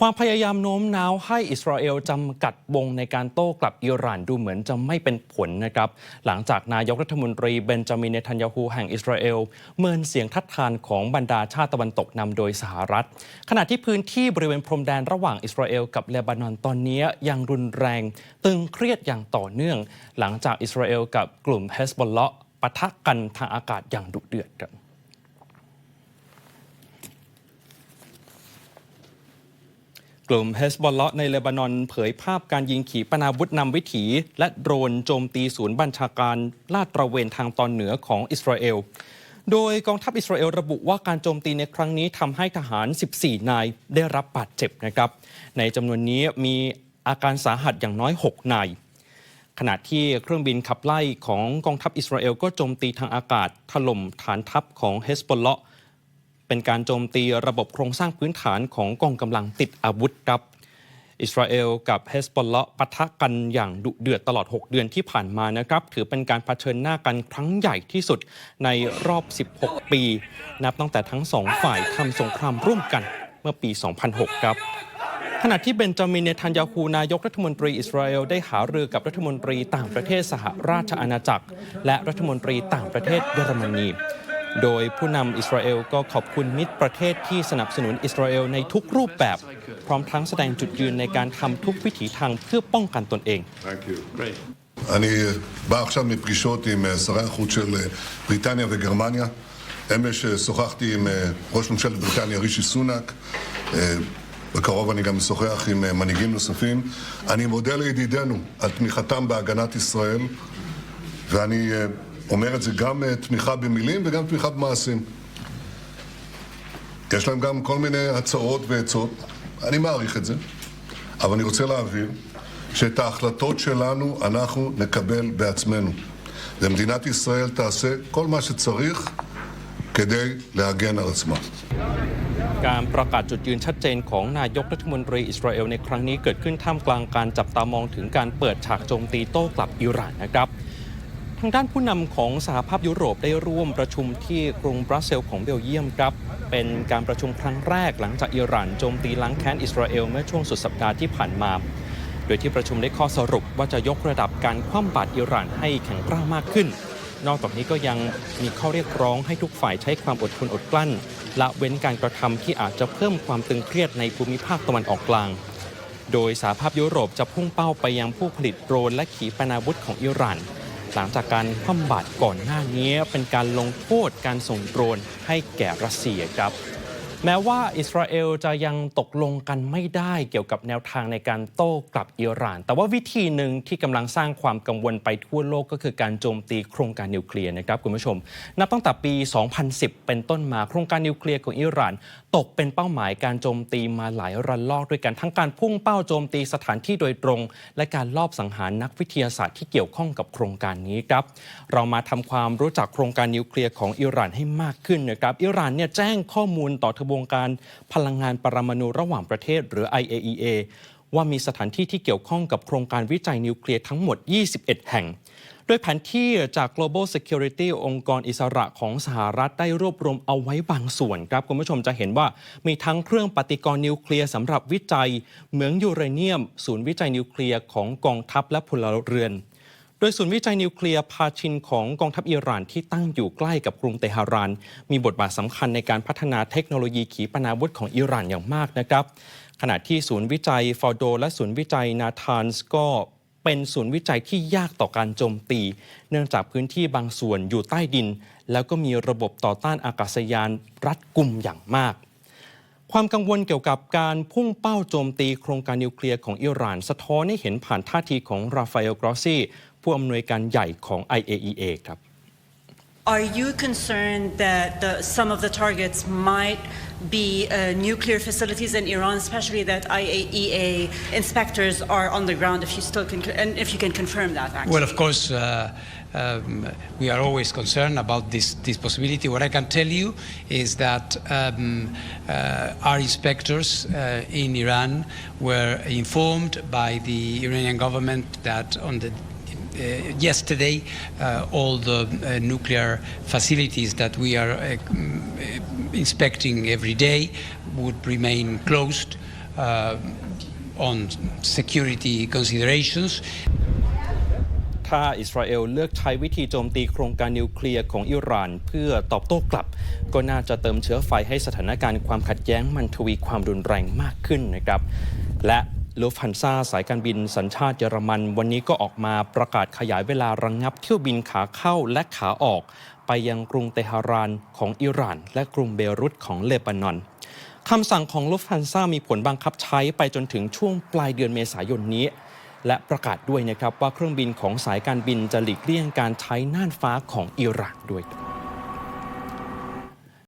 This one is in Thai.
ความพยายามโน้มน้าวให้อิสราเอลจำกัดวงในการโต้กลับอิหร่านดูเหมือนจะไม่เป็นผลนะครับ หลังจากนายกรัฐมนตรีเบนจามินเนทันยาฮูแห่งอิสราเอลเมินเสียงทัดทานของบรรดาชาติตะวันตกนำโดยสหรัฐ ขณะที่พื้นที่บริเวณพรมแดนระหว่างอิสราเอลกับเลบานอนตอนนี้ยังรุนแรง ตึงเครียดอย่างต่อเนื่อง หลังจากอิสราเอลกับกลุ่มเฮสบอลเลาะปะทะกันทางอากาศอย่างดุเดือดครั กลุ่มเฮสบอลเลาะในเลบานอนเผยภาพการยิงขีปนาวุธนำวิถี และโดรนโจมตีศูนย์บัญชาการลาดตระเวนทางตอนเหนือของอิสราเอล โดยกองทัพอิสราเอลระบุว่าการโจมตีในครั้งนี้ทำให้ทหาร 14 นายได้รับบาดเจ็บนะครับ ในจำนวนนี้มีอาการสาหัสอย่างน้อย 6 นาย ขณะที่เครื่องบินขับไล่ของกองทัพอิสราเอลก็โจมตีทางอากาศถล่มฐานทัพของเฮสบอลเลาะ เป็นการโจมตีระบบโครงสร้างพื้นฐานของกองกำลังติดอาวุธครับ อิสราเอลกับเฮสบอลเลาะปะทะกันอย่างดุเดือดตลอด 6 เดือนที่ผ่านมานะครับ ถือเป็นการเผชิญหน้ากันครั้งใหญ่ที่สุดในรอบ 16 ปี นับตั้งแต่ทั้งสองฝ่ายทำสงครามร่วมกันเมื่อปี 2006 ครับขณะที่เบนจามินเนทันยาฮูนายกรัฐมนตรีอิสราเอลได้หารือกับรัฐมนตรีต่างประเทศสหราชอาณาจักร และรัฐมนตรีต่างประเทศเยอรมนี โดยผู้นำอิสราเอลก็ขอบคุณมิตรประเทศที่สนับสนุนอิสราเอลในทุกรูปแบบ พร้อมทั้งแสดงจุดยืนในการทำทุกวิถีทางเพื่อป้องกันตนเอง Thank you. Great. אני בא עכשיו מפגישות עם אה, שרי החוץ של אה, בריטניה וגרמניה. אמש אה, שוחחתי עם אה, ראש ממשלת בריטניה רישי סונאק. אה, בקרוב אני גם אשוחח עם אה, מנהיגים נוספים. אני מודה לידידינו על תמיכתם בהגנת ישראל, ואני אה, אומר את זה גם אה, תמיכה במילים וגם תמיכה במעשים. יש להם גם כל מיני הצעות ועצות, אני מעריך את זה, אבל אני רוצה להבהיר שאת ההחלטות שלנו אנחנו נקבל בעצמנו. ומדינת ישראל תעשה כל מה שצריך כדי להגן על עצמה. การประกาศจุดยืนชัดเจนของนายกรัฐมนตรีอิสราเอลในครั้งนี้เกิดขึ้นท่ามกลางการจับตามองถึงการเปิดฉากโจมตีโต้กลับอิหร่านนะครับ ทางด้านผู้นำของสหภาพยุโรปได้ร่วมประชุมที่กรุงบรัสเซลของเบลเยียมครับ เป็นการประชุมครั้งแรกหลังจากอิหร่านโจมตีล้างแค้นอิสราเอลเมื่อช่วงสุดสัปดาห์ที่ผ่านมา โดยที่ประชุมได้ข้อสรุปว่าจะยกระดับการคว่ำบาตรอิหร่านให้แข็งกร้าวมากขึ้น นอกจากนี้ก็ยังมีข้อเรียกร้องให้ทุกฝ่ายใช้ความอดทนอดกลั้น ละเว้นการกระทำที่อาจจะเพิ่มความตึงเครียดในภูมิภาคตะวันออกกลางโดยสหภาพยุโรปจะพุ่งเป้าไปยังผู้ผลิตโดรนและขีปนาวุธของอิหร่าน หลังจากการคว่ำบาตรก่อนหน้านี้เป็นการลงโทษการส่งโดรนให้แก่รัสเซียครับ แม้ว่าอิสราเอลจะยังตกลงกันไม่ได้เกี่ยวกับแนวทางในการโต้กลับอิหร่าน แต่ว่าวิธีหนึ่งที่กำลังสร้างความกังวลไปทั่วโลกก็คือการโจมตีโครงการนิวเคลียร์นะครับคุณผู้ชม นับตั้งแต่ปี 2010 เป็นต้นมาโครงการนิวเคลียร์ของอิหร่าน ตกเป็นเป้าหมายการโจมตีมาหลายระลอกด้วยกันทั้งการพุ่งเป้าโจมตีสถานที่โดยตรง และการลอบสังหารนักวิทยาศาสตร์ที่เกี่ยวข้องกับโครงการนี้ครับเรามาทำความรู้จักโครงการนิวเคลียร์ของอิหร่านให้มากขึ้นนะครับอิหร่านเนี่ยแจ้งข้อมูลต่อทบวงการพลังงานปรมาณูระหว่างประเทศหรือ IAEA ว่ามีสถานที่ที่เกี่ยวข้องกับโครงการวิจัยนิวเคลียร์ทั้งหมด 21 แห่ง โดยแผนที่จาก Global Security องค์กรอิสระของสหรัฐได้รวบรวมเอาไว้บางส่วนครับ คุณผู้ชมจะเห็นว่ามีทั้งเครื่องปฏิกรณ์นิวเคลียร์สำหรับวิจัย เหมืองยูเรเนียม ศูนย์วิจัยนิวเคลียร์ของกองทัพและพลเรือน โดยศูนย์วิจัยนิวเคลียร์พาชินของกองทัพอิหร่านที่ตั้งอยู่ใกล้กับกรุงเตหะราน มีบทบาทสำคัญในการพัฒนาเทคโนโลยีขีปนาวุธของอิหร่านอย่างมากนะครับ ขณะที่ศูนย์วิจัยฟอโด และศูนย์วิจัยนาธานส์ก็เป็นศูนย์วิจัยที่ยากต่อการโจมตี เนื่องจากพื้นที่บางส่วนอยู่ใต้ดิน แล้วก็มีระบบต่อต้านอากาศยานรัดกุมอย่างมากความกังวลเกี่ยวกับการพุ่งเป้าโจมตีโครงการนิวเคลียร์ของอิหร่าน สะท้อนให้เห็นผ่านท่าทีของราฟาเอลกรอซี ผู้อำนวยการใหญ่ของ IAEA ครับ Are you concerned that the, some of the targets might be uh, nuclear facilities in Iran, especially that IAEA inspectors are on the ground? If you still can, and if you can confirm that, actually. Well, of course, uh, um, we are always concerned about this, this possibility. What I can tell you is that um, uh, our inspectors uh, in Iran were informed by the Iranian government that on the uh, yesterday, uh, all the uh, nuclear facilities that we are uh, inspecting every day would remain closed. uh, on security considerations. ถ้าอิสราเอลเลือกใช้วิธีโจมตีโครงการนิวเคลียร์ของอิหร่าน เพื่อตอบโต้กลับ ก็น่าจะเติมเชื้อไฟให้สถานการณ์ความขัดแย้งมันทวีความรุนแรงมากขึ้นนะครับ และ ลูฟฮันซาสายการบินสัญชาติเยอรมัน วันนี้ก็ออกมาประกาศขยายเวลาระงงับเที่ยวบินขาเข้าและขาออก ไปยังกรุงเตหะรานของอิหร่าน และกรุงเบรุตของเลบานอนคำสั่งของลูฟฮันซามีผลบังคับใช้ไปจนถึงช่วงปลายเดือนเมษายนนี้ และประกาศด้วยนะครับว่าเครื่องบินของสายการบินจะหลีกเลี่ยงการใช้น่านฟ้าของอิหร่านด้วย